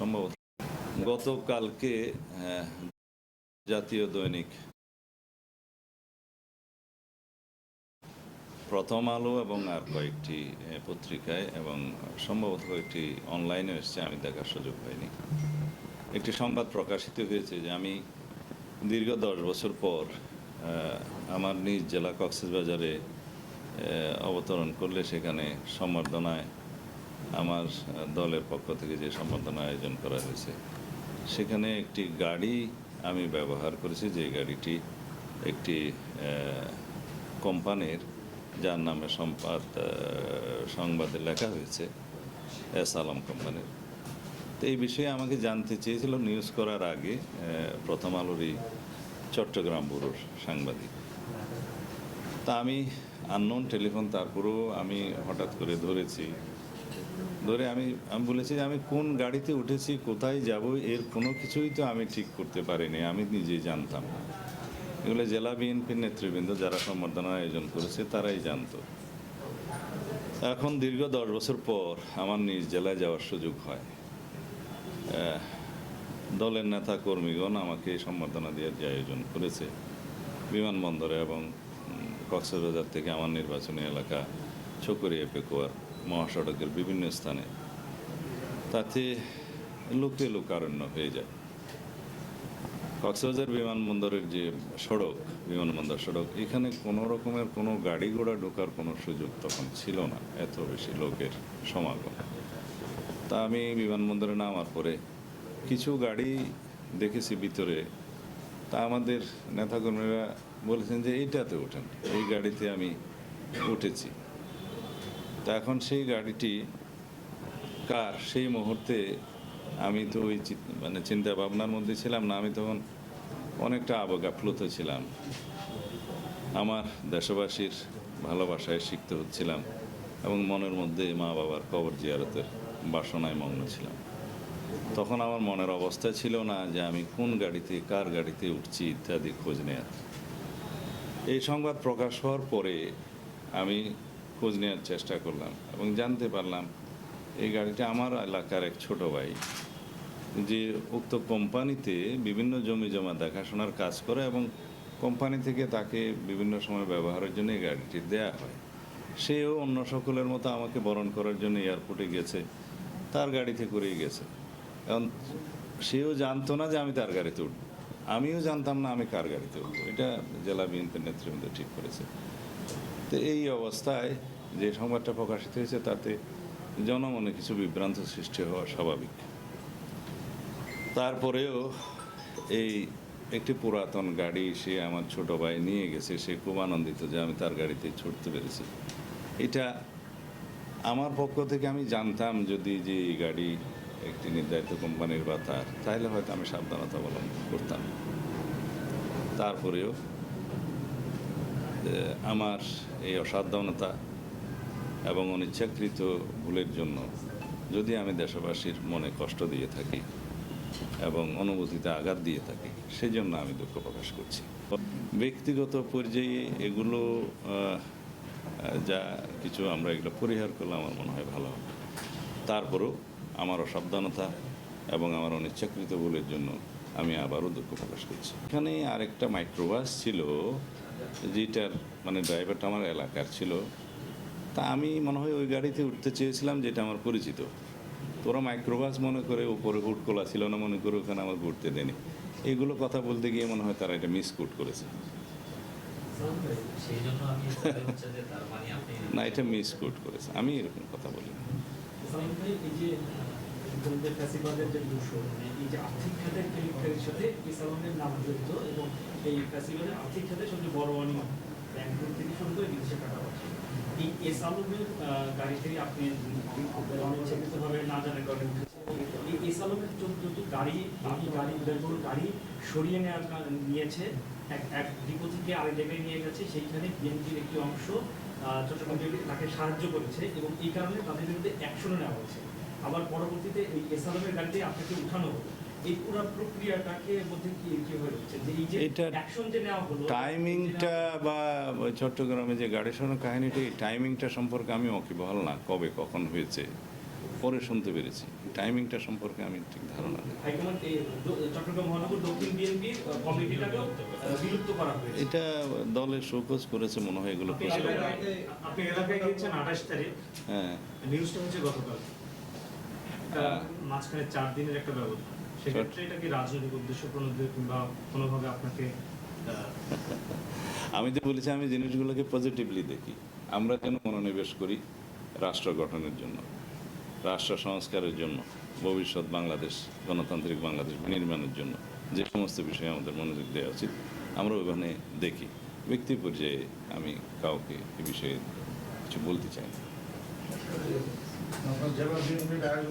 সম্ভবত গতকালকে জাতীয় দৈনিক প্রথম আলো এবং আর কয়েকটি পত্রিকায় এবং সম্ভবত কয়েকটি অনলাইনে এসছে, আমি দেখার সুযোগ পাইনি। একটি সংবাদ প্রকাশিত হয়েছে যে আমি দীর্ঘ দশ বছর পর আমার নিজ জেলা কক্সবাজারে অবতরণ করলে সেখানে সম্বর্ধনায় আমার দলের পক্ষ থেকে যে সম্বর্ধনা আয়োজন করা হয়েছে, সেখানে একটি গাড়ি আমি ব্যবহার করেছি, যে গাড়িটি একটি কোম্পানির, যার নামে সম্পাদ সংবাদে লেখা হয়েছে, এস আলম কোম্পানির। তো এই বিষয়ে আমাকে জানতে চেয়েছিল, নিউজ করার আগে প্রথম আলোরই চট্টগ্রাম ব্যুরোর সাংবাদিক। তা আমি আননোন টেলিফোন তারপরেও আমি হঠাৎ করে ধরেছি ধরে আমি আমি বলেছি যে আমি কোন গাড়িতে উঠেছি, কোথায় যাব, এর কোনো কিছুই তো আমি ঠিক করতে পারিনি, আমি নিজেই জানতাম না। এগুলো জেলা বিএনপির নেতৃবৃন্দ যারা সম্বর্ধনা আয়োজন করেছে, তারাই জানতো। এখন দীর্ঘ দশ বছর পর আমার নিজ জেলায় যাওয়ার সুযোগ হয়। দলের নেতা কর্মীগণ আমাকে সম্বর্ধনা দেওয়ার যে আয়োজন করেছে, বিমানবন্দরে এবং কক্সবাজার থেকে আমার নির্বাচনী এলাকা চকরিয়া পেকুয়ার মহাসড়কের বিভিন্ন স্থানে। তাতে লোকে লোকারণ্য হয়ে যায়। কক্সবাজার বিমানবন্দরের যে সড়ক, বিমানবন্দর সড়ক, এখানে কোনো রকমের কোনো গাড়ি ঘোড়া ঢোকার কোনো সুযোগ তখন ছিল না, এত বেশি লোকের সমাগম। তা আমি বিমানবন্দরে নামার পরে কিছু গাড়ি দেখেছি ভিতরে। তা আমাদের নেতাকর্মীরা বলেছেন যে, এইটাতে ওঠেন। এই গাড়িতে আমি উঠেছি। তা এখন সেই গাড়িটি, কার, সেই মুহূর্তে আমি তো ওই মানে চিন্তা ভাবনার মধ্যে ছিলাম না, আমি তখন অনেকটা আবগাপ্লুত ছিলাম। আমার দেশবাসীর ভালোবাসায় শিখতে হচ্ছিলাম এবং মনের মধ্যে মা বাবার কবর জিয়ারতের বাসনায় মগ্ন ছিলাম। তখন আমার মনের অবস্থা ছিল না যে আমি কোন গাড়িতে, কার গাড়িতে উঠছি ইত্যাদি খোঁজ নেয়ার। এই সংবাদ প্রকাশ হওয়ার পরে আমি খোঁজ নেওয়ার চেষ্টা করলাম এবং জানতে পারলাম এই গাড়িটা আমার এলাকার এক ছোট ভাই, যে উক্ত কোম্পানিতে বিভিন্ন জমি জমা দেখাশোনার কাজ করে এবং কোম্পানি থেকে তাকে বিভিন্ন সময় ব্যবহারের জন্য এই গাড়িটি দেয়া হয়। সেও অন্য সকলের মতো আমাকে বরণ করার জন্য এয়ারপোর্টে গেছে, তার গাড়িতে করেই গেছে। এখন সেও জানতো না যে আমি তার গাড়িতে উঠবো। আমিও জানতাম না আমি কার গাড়িতে উঠবো। এটা জেলা বিএনপির নেতৃবৃন্দ ঠিক করেছে। তো এই অবস্থায় যে সংবাদটা প্রকাশিত হয়েছে, তাতে জনমনে কিছু বিভ্রান্ত সৃষ্টি হওয়া স্বাভাবিক। তারপরেও এই একটি পুরাতন গাড়ি সে আমার ছোট ভাই নিয়ে গেছে, সে খুব আনন্দিত যে আমি তার গাড়িতে ছুটতে পেরেছি। এটা আমার পক্ষ থেকে আমি জানতাম যদি যে এই গাড়ি একটি নির্ধারিত কোম্পানির বা তার, তাহলে হয়তো আমি সাবধানতা অবলম্বন করতাম। তারপরেও আমার এই অসাবধানতা এবং অনিচ্ছাকৃত ভুলের জন্য যদি আমি দেশবাসীর মনে কষ্ট দিয়ে থাকি এবং অনুভূতিতে আঘাত দিয়ে থাকি, সেজন্য আমি দুঃখ প্রকাশ করছি। ব্যক্তিগত পর্যায়ে এগুলো যা কিছু আমরা এগুলো পরিহার করলে আমার মনে হয় ভালো হবে। তারপরেও আমার অসাবধানতা এবং আমার অনিচ্ছাকৃত ভুলের জন্য আমি আবারও দুঃখ প্রকাশ করছি। এখানে আরেকটা মাইক্রোবাস ছিল যেটার মানে ড্রাইভারটা আমার এলাকার ছিল, তা আমি মনে হয় ওই গাড়িতে উঠতে চেয়েছিলাম যেটা আমার পরিচিত। তোরা মাইক্রোবাস মনে করে উপরে হুট খোলা ছিল না, মনে করে ওখানে আমার ঘুরতে দেনি এগুলো কথা বলতে গিয়ে মনে হয় তারা এটা মিসকুট করেছে। না, এটা মিসকুট করেছে। আমি এরকম কথা বলি ফ্যাসিবাদের যে মানে এই যে আর্থিক খাতের সাথে নাম জড়িত এবং এই ফ্যাসিবাদের আর্থিক খাতের সবচেয়ে বড় ব্যাংকগুলো থেকে বিদেশে এই এস আলমের গাড়ি আপনি অনিচ্ছাকৃতভাবে না এই গাড়ি এই গাড়ি গাড়ি সরিয়ে নেওয়ার নিয়েছে, এক এক থেকে আরেক জায়গায় নিয়ে গেছে সেইখানে বিএনপির একটি অংশ চট্টগ্রাম তাকে সাহায্য করেছে এবং এই কারণে তাদের বিরুদ্ধে অ্যাকশনও নেওয়া হয়েছে। আবার পরবর্তীতে এই এসআলমের গাড়িতে আপনাকে উঠানো হলো এই পুরো প্রক্রিয়াটাকে মধ্যে কি কি হয়ে যাচ্ছে? যে এই যে অ্যাকশন যে নেওয়া হলো টাইমিংটা বা চট্টগ্রামে যে গাড়ি সারানোর কাহিনীটি টাইমিংটা সম্পর্কে আমি ওকিবহাল না। কবে কখন হয়েছে পরে শুনতে পেরেছি। টাইমিংটা সম্পর্কে আমি ঠিক ধারণা নেই। এটা দলের শোকজ করেছে মনে হয় এগুলো হ্যাঁ। নিউজটা হচ্ছে গতকাল। এটা মাঝখানে চার দিনের একটা ব্যবধান। সেক্ষেত্রে এটা কি রাজনৈতিক উদ্দেশ্য প্রণোদিত কিংবা কোনোভাবে আপনাকে আমি তো বলেছি, আমি জিনিসগুলোকে পজিটিভলি দেখি। আমরা যেন মনোনিবেশ করি রাষ্ট্র গঠনের জন্য, রাষ্ট্র সংস্কারের জন্য, ভবিষ্যৎ বাংলাদেশ, গণতান্ত্রিক বাংলাদেশ নির্মাণের জন্য, যে সমস্ত বিষয়ে আমাদের মনোযোগ দেওয়া উচিত, আমরা ওখানে দেখি। ব্যক্তি পর্যায়ে আমি কাউকে এ বিষয়ে কিছু বলতে চাই না। जब अभी उन्हें डायल